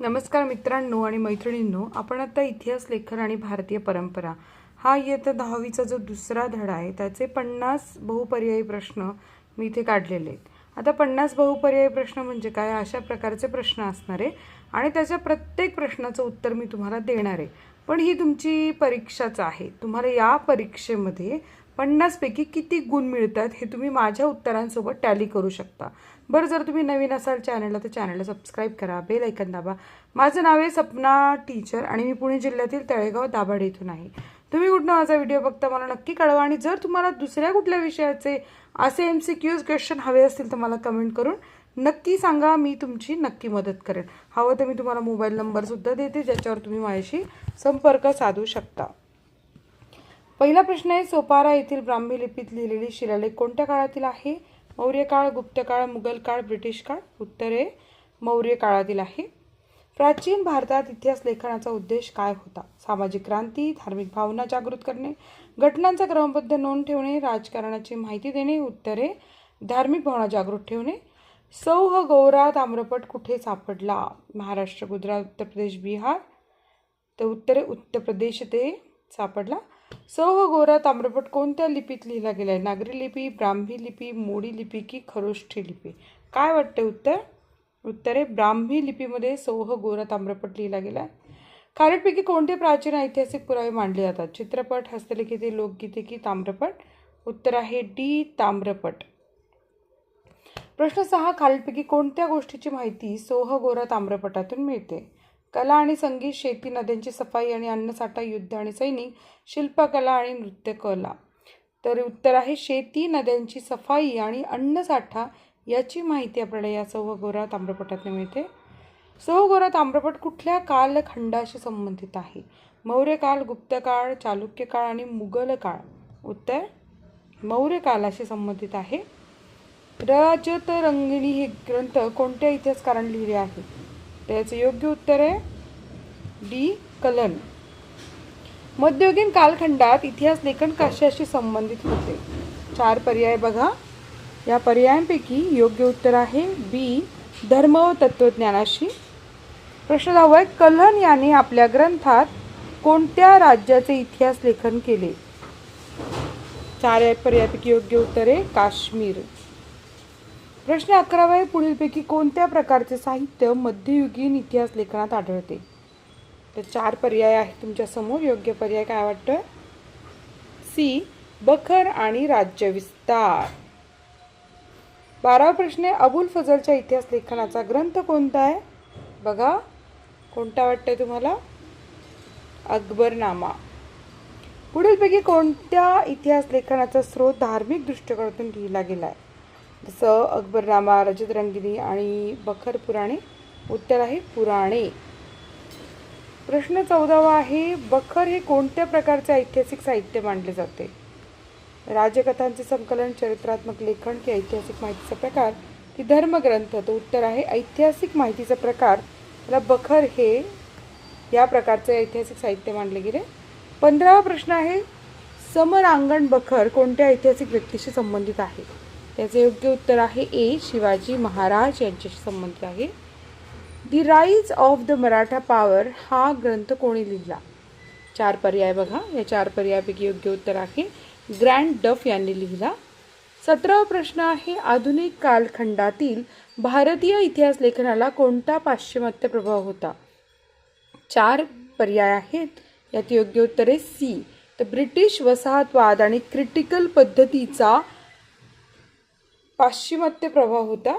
नमस्कार मित्रांनो आणि मैत्रिणींनो आपण आता इतिहास लेखन आणि भारतीय परंपरा. हा इयत्ता दहावीचा जो दुसरा धडा आहे त्याचे पन्नास बहुपर्यायी प्रश्न मी इथे काढलेले आहेत. आता पन्नास बहुपर्यायी प्रश्न म्हणजे काय? अशा प्रकारचे प्रश्न असणार आहे आणि त्याच्या प्रत्येक प्रश्नाचं उत्तर मी तुम्हाला देणार आहे. पण ही तुमची परीक्षाच आहे. तुम्हाला या परीक्षेमध्ये पन्नासपैकी किती गुण मिळतात हे तुम्ही माझ्या उत्तरांसोबत टॅली करू शकता. बरं जर तुम्ही नवीन असाल चॅनलला तर चॅनलला सबस्क्राईब करा. बेल ऐकन दाबा. माझं नाव आहे सपना टीचर आणि मी पुणे जिल्ह्यातील तळेगाव दाभाड इथून आहे. तुम्ही कुठनं माझा व्हिडिओ बघता मला नक्की कळवा आणि जर तुम्हाला दुसऱ्या कुठल्या विषयाचे असे एम सी क्यूज क्वेश्चन हवे असतील तर मला कमेंट करून नक्की सांगा मी तुमची नक्की मदत करेन. हवं तर मी तुम्हाला मोबाईल नंबरसुद्धा देते ज्याच्यावर तुम्ही माझ्याशी संपर्क साधू शकता. पहिला प्रश्न आहे सोपारा येथील ब्राह्मी लिपीत लिहिलेली शिलालेख कोणत्या काळातील आहे? मौर्य काळ गुप्त काळ मुघल काळ ब्रिटिश काळ? उत्तर आहे मौर्य काळातील आहे. प्राचीन भारतात इतिहास लेखनाचा उद्देश काय होता? सामाजिक क्रांती धार्मिक भावना जागृत करणे घटनांचा क्रमबद्ध नोंद ठेवणे राजकारणाची माहिती देणे उत्तरे धार्मिक भावना जागृत ठेवणे. सौह गौरा ताम्रपट कुठे सापडला? महाराष्ट्र गुजरात उत्तर प्रदेश बिहार? तर उत्तरे उत्तर प्रदेश ते सापडला. सौह गोरा ताम्रपट कोणत्या लिपीत लिहिला गेला आहे नागरी लिपी ब्राह्मी लिपी मोडी लिपी की खरोष्ठी लिपी? काय वाटते उत्तर? उत्तर आहे ब्राह्मी लिपीमध्ये सौह गोरा ताम्रपट लिहिला गेला आहे खालीलपैकी कोणते प्राचीन ऐतिहासिक पुरावे मांडले जातात? चित्रपट हस्तलिखिते लोकगीते की ताम्रपट? उत्तर आहे डी ताम्रपट. प्रश्न सहा खालीलपैकी कोणत्या गोष्टीची माहिती सोह गोरा ताम्रपटातून मिळते? कला आणि संगीत शेती नद्यांची सफाई आणि अन्नसाठा युद्ध आणि सैनिक शिल्पकला आणि नृत्यकला. तर उत्तर आहे शेती नद्यांची सफाई आणि अन्नसाठा याची माहिती आपल्याला या सौहगोरा ताम्रपटातून मिळते. सौहगोरा ताम्रपट कुठल्या कालखंडाशी संबंधित आहे? मौर्य काल गुप्त काळ चालुक्य काळ आणि मुघल काळ. उत्तर मौर्य कालाशी संबंधित आहे. रजतरंगिणी हे ग्रंथ कोणत्या इतिहासकारांनी लिहिले आहे त्याचं योग्य उत्तर आहे डी कलन. मध्ययुगीन कालखंडात इतिहास लेखन कशाशी संबंधित होते. चार पर्याय बघा. या पर्यायांपैकी योग्य उत्तर आहे बी धर्म व तत्त्वज्ञानाशी. प्रश्न दहावा आहे कल्हण याने आपल्या ग्रंथात कोणत्या राज्याचे इतिहास लेखन केले? चार पर्यायापैकी योग्य उत्तर आहे काश्मीर. प्रश्न अकरावा आहे पुढीलपैकी कोणत्या प्रकारचे साहित्य मध्ययुगीन इतिहास लेखनात आढळते? तर चार पर्याय आहेत तुमच्यासमोर योग्य पर्याय काय वाटतं सी. बखर आणि राज्यविस्तार बारावा प्रश्न आहे अबुल फजलच्या इतिहास लेखनाचा ग्रंथ कोणता आहे? बघा कोणता वाटतंय तुम्हाला? अकबरनामा. पुढीलपैकी कोणत्या इतिहास लेखनाचा स्रोत धार्मिक दृष्टिकोनातून लिहिला गेला आहे जसं अकबरनामा रजतरंगिनी आणि बखर पुराणे. उत्तर आहे पुराणे. प्रश्न चौदावा आहे बखर हे कोणत्या प्रकारचे ऐतिहासिक साहित्य मानले जाते? राजकथांचे संकलन चरित्रात्मक लेखन की ऐतिहासिक माहितीचा प्रकार की धर्मग्रंथ. तर उत्तर आहे ऐतिहासिक माहितीचा प्रकार. त्याला बखर हे या प्रकारचे ऐतिहासिक साहित्य मानले गेले. पंधरावा प्रश्न आहे समरांगण बखर कोणत्या ऐतिहासिक व्यक्तीशी संबंधित आहे? याचे योग्य उत्तर आहे ए. शिवाजी महाराज यांच्याशी संबंधित आहे. The rise of the Maratha power हा ग्रंथ कोणी लिहिला? चार पर्याय बघा. या चार पर्यायापैकी योग्य उत्तर आहे. ग्रँड डफ यांनी लिहिला. सतरावा प्रश्न आहे. आधुनिक कालखंडातील भारतीय इतिहास लेखनाला कोणता पाश्चिमात्य प्रभाव होता? चार पर्याय आहेत. यात योग्य उत्तर आहे सी. तर ब्रिटिश वसाहतवाद आणि क्रिटिकल पद्धतीचा पाश्चिमात्य प्रभाव होता.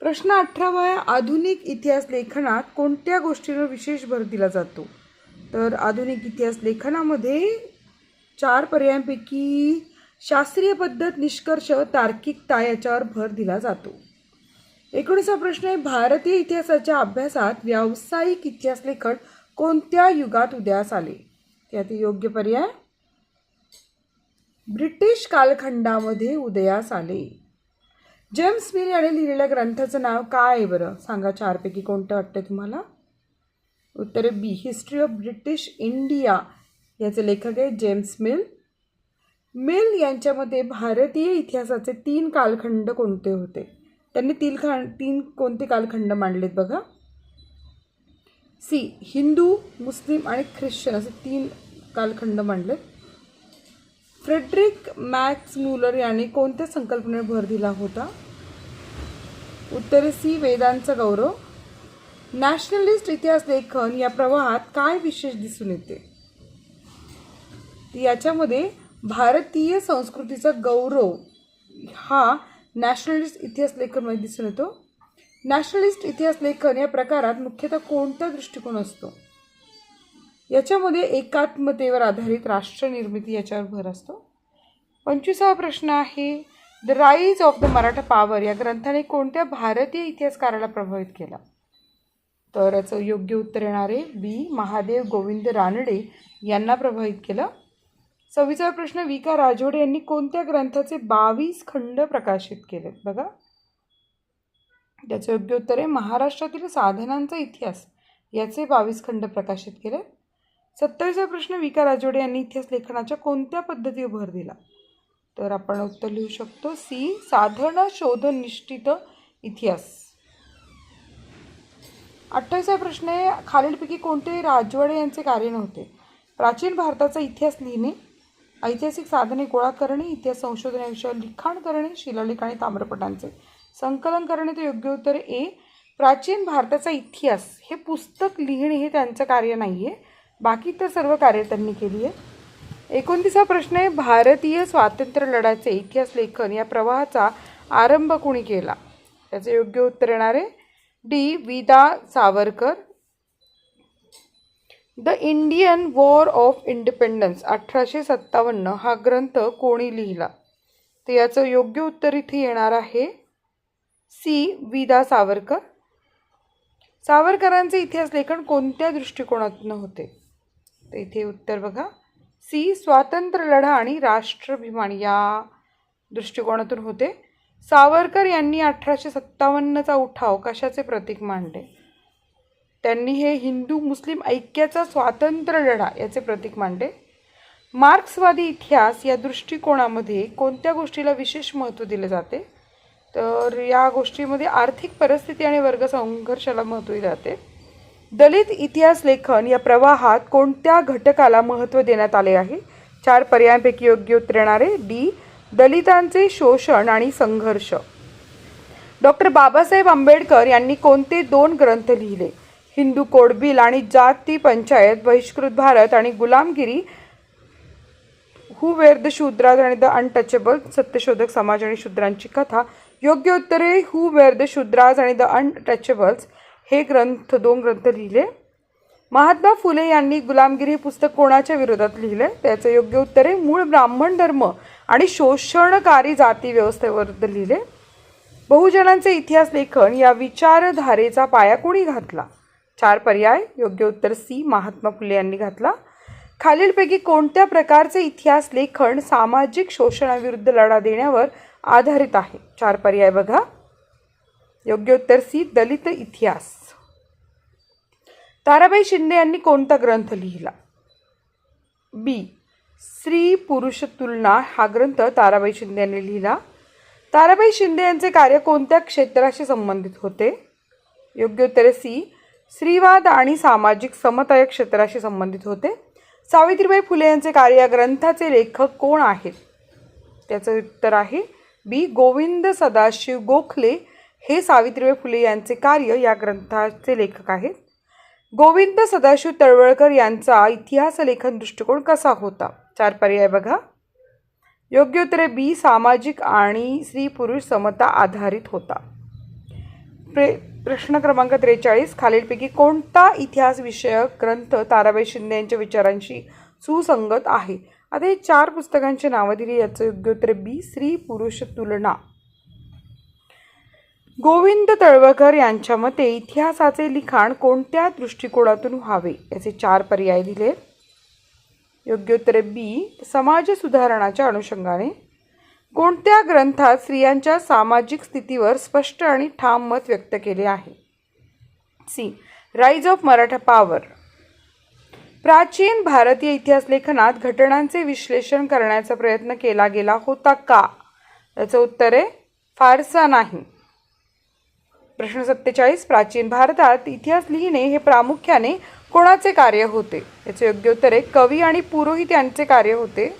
प्रश्न अठरावा आहे आधुनिक इतिहास लेखनात कोणत्या गोष्टींवर विशेष भर दिला जातो? तर आधुनिक इतिहास लेखनामध्ये चार पर्यायांपैकी शास्त्रीय पद्धत निष्कर्ष तार्किकता याच्यावर भर दिला जातो. एकोणीसा प्रश्न आहे भारतीय इतिहासाच्या अभ्यासात व्यावसायिक इतिहास लेखन कोणत्या युगात उदयास आले? त्यात योग्य पर्याय ब्रिटिश कालखंडामध्ये उदयास आले. जेम्स मिल याने लिहिलेल्या ग्रंथाचं नाव काय आहे बरं? सांगा चारपैकी कोणतं वाटतं तुम्हाला? उत्तर B. History of British India याचे लेखक आहे जेम्स मिल. मिल यांच्यामध्ये भारतीय इतिहासाचे तीन कालखंड कोणते होते? त्यांनी तीन खा तीन कोणते कालखंड मांडलेत बघा? सी. हिंदू मुस्लिम आणि ख्रिश्चन असे तीन कालखंड मांडले फ्रेडरिक मॅक्स म्युलर यांनी कोणत्या संकल्पनेवर भर दिला होता? उत्तरे सी. वेदांचा गौरव. नॅशनलिस्ट इतिहास लेखन या प्रवाहात काय विशेष दिसून येते? याच्यामध्ये भारतीय संस्कृतीचा गौरव हा नॅशनलिस्ट इतिहास लेखनमध्ये दिसून येतो. नॅशनलिस्ट इतिहास लेखन या प्रकारात मुख्यतः कोणता दृष्टिकोन असतो? याच्यामध्ये एकात्मतेवर आधारित राष्ट्रनिर्मिती याच्यावर भर असतो. पंचवीसावा प्रश्न आहे the rise of the Maratha power या ग्रंथाने कोणत्या भारतीय इतिहासकाराला प्रभावित केला? तर याचं योग्य उत्तर येणारे बी. महादेव गोविंद रानडे यांना प्रभावित केलं. सव्वीसावा प्रश्न वि का. राजोडे यांनी कोणत्या ग्रंथाचे बावीस खंड प्रकाशित केले बघा. त्याचं योग्य उत्तर आहे महाराष्ट्रातील साधनांचा इतिहास याचे बावीस खंड प्रकाशित केले सत्तावीसा प्रश्न वि का राजोडे यांनी इतिहास लेखनाच्या कोणत्या पद्धतीवर भर दिला? तर आपण उत्तर लिहू शकतो सी साधन शोधनिष्ठित इतिहास. अठ्ठावीसा प्रश्न आहे खालीलपैकी कोणते राजवाडे यांचे कार्य नव्हते? प्राचीन भारताचा इतिहास लिहिणे ऐतिहासिक साधने गोळा करणे इतिहास संशोधन लिखाण करणे शिलालेख आणि ताम्रपटांचे संकलन करणे ते योग्य उत्तर ए. प्राचीन भारताचा इतिहास हे पुस्तक लिहिणे हे त्यांचं कार्य नाही आहे बाकी तर सर्व कार्य त्यांनी केली आहे. एकोणतीसा प्रश्न आहे भारतीय स्वातंत्र्य लढ्याचे इतिहास लेखन या प्रवाहाचा आरंभ कोणी केला? त्याचे योग्य उत्तर येणार आहे. डी. विदा Savarkar. The Indian war of independence अठराशे सत्तावन्न हा ग्रंथ कोणी लिहिला? तर याचं योग्य उत्तर इथे येणार आहे. सी. विदा सावरकर. सावरकरांचे इतिहास लेखन कोणत्या दृष्टिकोनातून होते? तर इथे उत्तर बघा. सी स्वातंत्र्य लढा आणि राष्ट्राभिमान या दृष्टिकोनातून होते. सावरकर यांनी अठराशे सत्तावन्नचा उठाव कशाचे प्रतीक मांडले? त्यांनी हे हिंदू मुस्लिम ऐक्याचा स्वातंत्र्य लढा याचे प्रतीक मांडले. मार्क्सवादी इतिहास या दृष्टिकोनामध्ये कोणत्या गोष्टीला विशेष महत्त्व दिले जाते? तर या गोष्टीमध्ये आर्थिक परिस्थिती आणि वर्ग संघर्षाला महत्त्व दिले जाते. दलित इतिहास लेखन या प्रवाहात कोणत्या घटकाला महत्त्व देण्यात आले आहे? चार पर्यायांपैकी योग्य उत्तर येणारे डी दलितांचे शोषण आणि संघर्ष. डॉक्टर बाबासाहेब आंबेडकर यांनी कोणते दोन ग्रंथ लिहिले? हिंदू कोड बिल आणि जाती पंचायत बहिष्कृत भारत आणि Gulamgiri who were the Shudras आणि द अनटचेबल सत्यशोधक समाज आणि शूद्रांची कथा. योग्य उत्तरे हु वेअर द शूद्राज आणि द अनटचेबल्स. हे ग्रंथ दोन ग्रंथ लिहिले. महात्मा फुले यांनी गुलामगिरी हे पुस्तक कोणाच्या विरोधात लिहिले त्याचं योग्य उत्तर आहे मूळ ब्राह्मण धर्म आणि शोषणकारी जाती व्यवस्थेविरुद्ध लिहिले. बहुजनांचे इतिहास लेखन या विचारधारेचा पाया कोणी घातला? चार पर्याय. योग्य उत्तर सी महात्मा फुले यांनी घातला. खालीलपैकी कोणत्या प्रकारचे इतिहास लेखन सामाजिक शोषणाविरुद्ध लढा देण्यावर आधारित आहे? चार पर्याय बघा. योग्य उत्तर सी दलित इतिहास. ताराबाई शिंदे यांनी कोणता ग्रंथ लिहिला? बी. स्त्री पुरुष तुलना हा ग्रंथ ताराबाई शिंदे यांनी लिहिला. ताराबाई शिंदे यांचे कार्य कोणत्या क्षेत्राशी संबंधित होते? योग्य उत्तर सी स्त्रीवाद आणि सामाजिक समता या क्षेत्राशी संबंधित होते. सावित्रीबाई फुले यांचे कार्य या ग्रंथाचे लेखक कोण आहेत? त्याचं उत्तर आहे बी. गोविंद सदाशिव गोखले हे सावित्रीबाई फुले यांचे कार्य या ग्रंथाचे लेखक आहेत. गोविंद सदाशिव तळवळकर यांचा इतिहास लेखन दृष्टिकोन कसा होता? चार पर्याय बघा. योग्य उत्तरे बी सामाजिक आणि स्त्री पुरुष समता आधारित होता. प्रे प्रश्न क्रमांक त्रेचाळीस खालीलपैकी कोणता इतिहास विषयक ग्रंथ ताराबाई शिंदे यांच्या विचारांशी सुसंगत आहे? आता हे चार पुस्तकांची नावं दिली याचं योग्य उत्तर बी स्त्री पुरुष तुलना. गोविंद तळवकर यांच्या मते इतिहासाचे लिखाण कोणत्या दृष्टिकोनातून व्हावे याचे चार पर्याय दिले. योग्य उत्तर बी. समाज सुधारणाच्या अनुषंगाने. कोणत्या ग्रंथात स्त्रियांच्या सामाजिक स्थितीवर स्पष्ट आणि ठाम मत व्यक्त केले आहे? C. Rise of Maratha power प्राचीन भारतीय इतिहास लेखनात घटनांचे विश्लेषण करण्याचा प्रयत्न केला गेला होता का? याचं उत्तर आहे फारसा नाही. प्रश्न सत्तेचाळीस प्राचीन भारतात इतिहास लिहिणे हे प्रामुख्याने कोणाचे कार्य होते? याचे योग्य उत्तर आहे कवी आणि पुरोहित यांचे कार्य होते.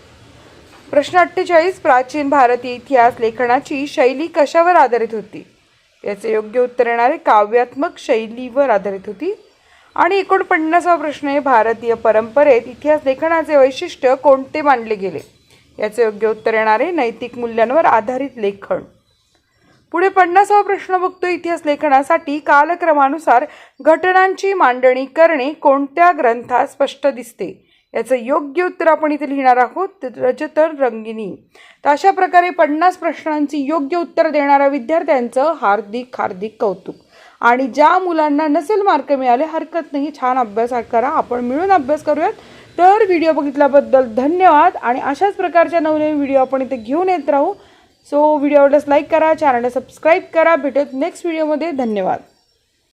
प्रश्न अठ्ठेचाळीस प्राचीन भारतीय इतिहास लेखनाची शैली कशावर आधारित होती? याचे योग्य उत्तर येणारे काव्यात्मक शैलीवर आधारित होती. आणि एकोणपन्नासावा प्रश्न आहे भारतीय परंपरेत इतिहास लेखनाचे वैशिष्ट्य कोणते मानले गेले? याचे योग्य उत्तर येणारे नैतिक मूल्यांवर आधारित लेखन. पुढे पन्नासावा प्रश्न बघतो इतिहास लेखनासाठी कालक्रमानुसार घटनांची मांडणी करणे कोणत्या ग्रंथात स्पष्ट दिसते? याचं योग्य उत्तर आपण इथे लिहिणार आहोत रजतर रंगिनी. तर अशा प्रकारे पन्नास प्रश्नांची योग्य उत्तर देणाऱ्या विद्यार्थ्यांचं हार्दिक हार्दिक कौतुक. आणि ज्या मुलांना नसेल मार्क मिळाले हरकत नाही. छान अभ्यास करा. आपण मिळून अभ्यास करूयात. तर व्हिडिओ बघितल्याबद्दल धन्यवाद. आणि अशाच प्रकारच्या नवनवीन व्हिडिओ आपण इथे घेऊन येत राहू. सो व्हिडिओ आवडल्यास लाईक करा चॅनलला सबस्क्राईब करा. भेटत नेक्स्ट व्हिडिओमध्ये धन्यवाद.